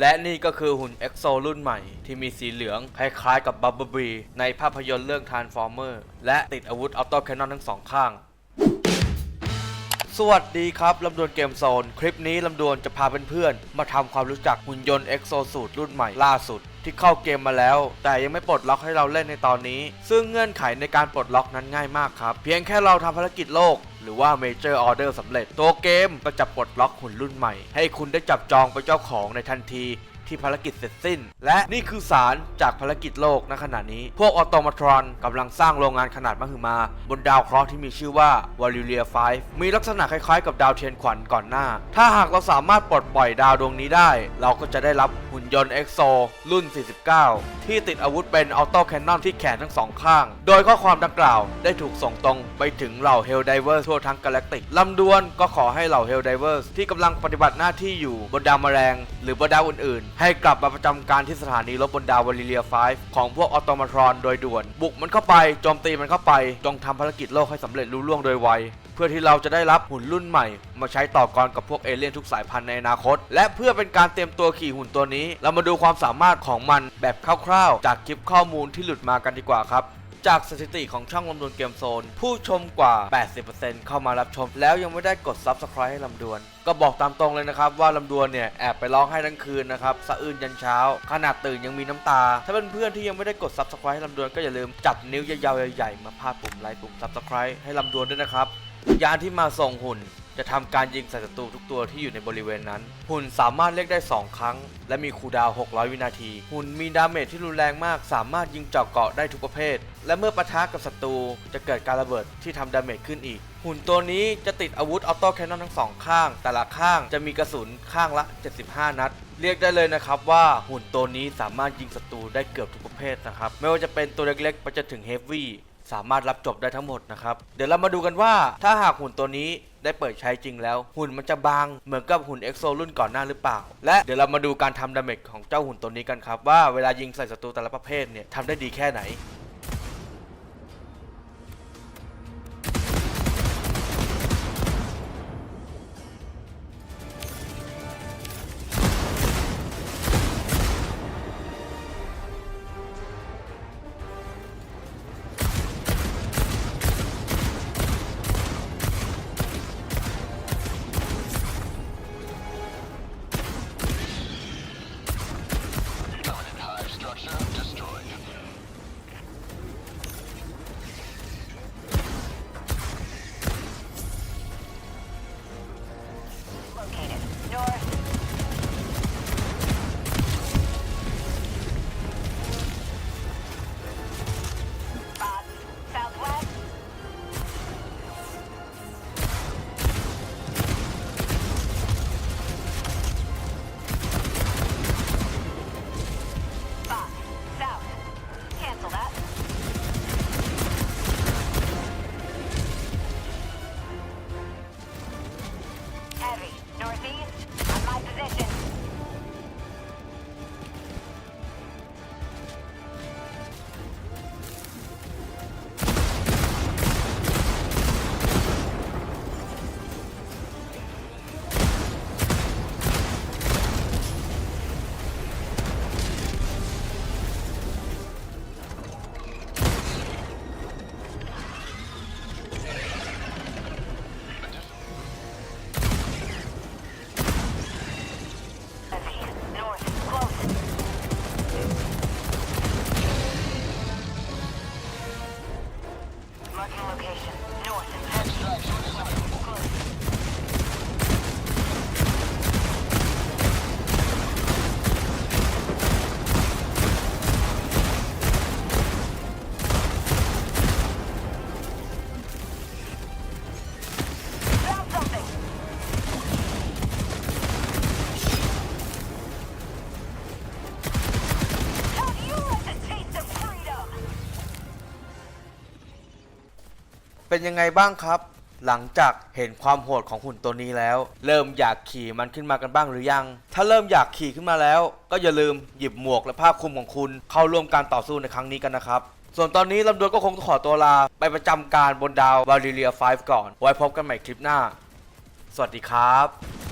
และนี่ก็คือหุ่น EXO รุ่นใหม่ ที่มีสีเหลือง คล้ายๆกับบับเบิลบีในภาพยนตร์เรื่อง Transformer และติดอาวุธออโต้แคนนอนทั้งสองข้าง สวัสดีครับลำดวนเกมโซน คลิปนี้ลำดวนจะพาเพื่อนๆมาทำความรู้จักหุ่นยนต์ EXO สูตรรุ่นใหม่ล่าสุด ที่เข้าเกมมาแล้ว แต่ยังไม่ปลดล็อกให้เราเล่นในตอนนี้ ซึ่งเงื่อนไขในการปลดล็อกนั้นง่ายมากครับ เพียงแค่เราทำภารกิจโลกหรือว่า Major Order สำเร็จ ตัวเกมก็จะปลดล็อกหุ่นรุ่นใหม่ ให้คุณได้จับจองเป็นเจ้าของในทันที ที่ภารกิจเสร็จสิ้น และนี่คือสารจากภารกิจโลกณขณะนี้ พวกออโตมาทรอนกำลังสร้างโรงงานขนาดมหึมา บนดาวเคราะห์ที่มีชื่อว่าวาลิเลีย5มีลักษณะคล้ายๆ กับดาวเทียนขวัญก่อนหน้า ถ้าหากเราสามารถปลดปล่อยดาวดวงนี้ได้ เราก็จะได้รับหุ่นยนต์เอ็กโซรุ่น 49 ที่ติดอาวุธเป็นออโต้แคนนอนที่แขนทั้งสองข้าง โดยข้อความดังกล่าวได้ถูกส่งตรงไปถึงเหล่าเฮลไดเวอร์ทั่วทั้งกาแล็กติกลำดวนก็ขอให้เหล่าเฮลไดเวอร์ที่กำลังปฏิบัติหน้าที่อยู่บนดาวแมลง หรือบนดาวอื่นๆให้กลับมาประจำการที่สถานีรบบนดาววาลิเลีย5ของพวกออโตมาทรอนโดยด่วน บุกมันเข้าไปโจมตีมันเข้าไป จงทำภารกิจโลกให้สำเร็จรุ่ล่วงโดยไวเพื่อที่เราจะได้รับหุ่นรุ่นใหม่ มาใช้ต่อกรกับพวกเอเลี่ยนทุกสายพันธุ์ในอนาคต และเพื่อเป็นการเตรียมตัวขี่หุ่นตัวนี้ เรามาดูความสามารถของมันแบบคร่าวๆ จากคลิปข้อมูลที่หลุดมากันดีกว่าครับ จากสถิติของช่องลำดวนเกมโซน ผู้ชมกว่า 80%เข้ามารับชม แล้วยังไม่ได้กด Subscribe ให้ลำดวน ก็บอกตามตรงเลยนะครับ ว่าลำดวนเนี่ย แอบไปร้องให้ทั้งคืนนะครับสะอื้นยันเช้า ขนาดตื่นยังมีน้ำตา ถ้าเป็นเพื่อนที่ยังไม่ได้กด Subscribe ให้ลำดวนก็อย่าลืมจับนิ้วยาวๆใหญ่ๆมาพาดปุ่มไลค์ปุ่ม Subscribe ให้ลำดวนด้วยนะครับยานที่มาส่งหุ่น จะทำการยิงใส่ศัตรูทุกตัวที่อยู่ในบริเวณนั้น หุ่นสามารถเรียกได้ 2 ครั้ง และมีคูดาว 600 วินาที หุ่นมีดาเมจที่รุนแรงมาก สามารถยิงเจาะเกาะได้ทุกประเภท และเมื่อปะทะกับศัตรูจะเกิดการระเบิดที่ทำดาเมจขึ้นอีก หุ่นตัวนี้จะติดอาวุธออโต้แคนนอนทั้งสองข้าง แต่ละข้างจะมีกระสุนข้างละ 75 นัดเรียกได้เลยนะครับว่าหุ่นตัวนี้สามารถยิงศัตรูได้เกือบทุกประเภทนะครับ ไม่ว่าจะเป็นตัวเล็กๆไปจนถึงเฮฟวี่ สามารถรับจบได้ทั้งหมดนะครับ เดี๋ยวเรามาดูกันว่าถ้าหากหุ่นตัวนี้ได้เปิดใช้จริงแล้ว หุ่นมันจะบางเหมือนกับหุ่นเอ็กโซรุ่นก่อนหน้าหรือเปล่า และเดี๋ยวเรามาดูการทำดาเมจของเจ้าหุ่นตัวนี้กันครับว่าเวลายิงใส่ศัตรูแต่ละประเภทเนี่ยทำได้ดีแค่ไหน location. North. Extraction เป็นยังไงบ้างครับ หลังจากเห็นความโหดของหุ่นตัวนี้แล้ว เริ่มอยากขี่มันขึ้นมากันบ้างหรือยัง ถ้าเริ่มอยากขี่ขึ้นมาแล้ว ก็อย่าลืมหยิบหมวกและผ้าคลุมของคุณเข้าร่วมการต่อสู้ในครั้งนี้กันนะครับ ส่วนตอนนี้ลำดวนก็คงขอตัวลาไปประจำการบนดาววาลิเลีย5ก่อน ไว้พบกันใหม่คลิปหน้า สวัสดีครับ